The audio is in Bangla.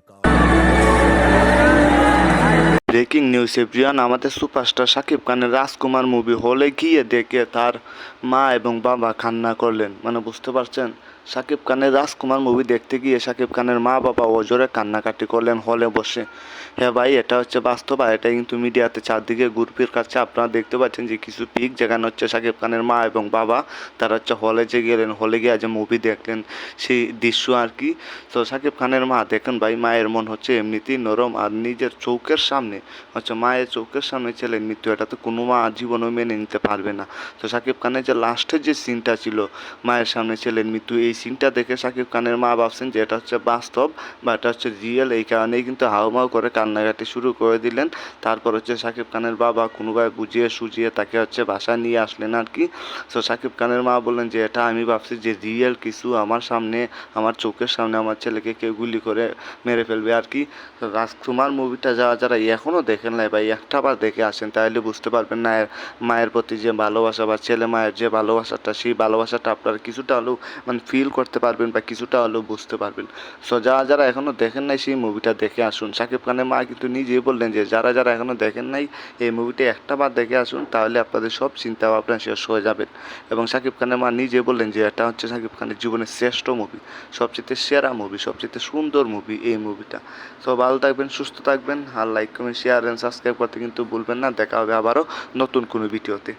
Call. ব্রেকিং নিউজ এভরিওয়ান আমাদের সুপারস্টার শাকিব খানের রাজকুমার মুভি হলে গিয়ে দেখে তার মা এবং বাবা কান্না করলেন। মানে বুঝতে পারছেন? শাকিব খানের রাজকুমার মুভি দেখতে গিয়ে শাকিব খানের মা, বাবা ওজোরে কান্নাকাটি করলেন হলে বসে। হ্যাঁ ভাই, এটা হচ্ছে বাস্তব আর এটা কিন্তু মিডিয়াতে চারদিকে গ্রুপের কাছে আপনারা দেখতে পাচ্ছেন যে কিছু পিক যেখানে হচ্ছে শাকিব খানের মা এবং বাবা। তারা হচ্ছে হলে যে গেলেন হলে গিয়ে যে মুভি দেখলেন, সেই দৃশ্য আর কি। তো শাকিব খানের মা, দেখেন ভাই, মায়ের মন হচ্ছে এমনিতেই নরম আর নিজের চৌকের সামনে। হচ্ছে মায়ের চোখের সামনে ছেলের মৃত্যু, এটা তো কোনো মা জীবনেও মেনে নিতে পারবে না। তো সাকিব খানের যে লাস্টের যে সিনটা ছিল, মায়ের সামনে ছেলের মৃত্যু, এই সিনটা দেখে শাকিব খানের মা ভাবছেন যে এটা হচ্ছে বাস্তব বা এটা হচ্ছে রিয়েল এই কারণেই কিন্তু হাউমাউ করে কান্নাকাটি শুরু করে দিলেন। তারপর হচ্ছে শাকিব খানের বাবা কোনোভাবে বুঝিয়ে সুঝিয়ে তাকে হচ্ছে বাসায় নিয়ে আসলেন আর কি। তো সাকিব খানের মা বললেন যে, এটা আমি ভাবছি যে রিয়েল কিছু আমার সামনে, আমার চোখের সামনে আমার ছেলেকে কেউ গুলি করে মেরে ফেলবে আর কি। রাজকুমার মুভিটা যারা যারা এখনও দেখেন নাই ভাই? একটা বার দেখে আসেন তাহলে বুঝতে পারবেন না মায়ের প্রতি যে ভালোবাসা বা ছেলে মায়ের যে ভালোবাসাটা, সেই ভালোবাসাটা আপনারা কিছুটা হলেও মানে ফিল করতে পারবেন বা কিছুটা হলেও বুঝতে পারবেন। সো যারা যারা এখনও দেখেন নাই সেই মুভিটা দেখে আসুন। শাকিব খানের মা কিন্তু নিজেই বললেন যে, যারা যারা এখনও দেখেন নাই এই মুভিটা একটা বার দেখে আসুন তাহলে আপনাদের সব চিন্তা ভাবনা শেষ হয়ে যাবেন এবং শাকিব খানের মা নিজে বললেন যে, এটা হচ্ছে শাকিব খানের জীবনের শ্রেষ্ঠ মুভি সবচেয়ে সেরা মুভি সবচেয়ে সুন্দর মুভি এই মুভিটা তো ভালো থাকবেন, সুস্থ থাকবেন, আর like comment share and subscribe করতে কিন্তু ভুলবেন না। দেখা হবে আবারও নতুন কোনো ভিডিওতে।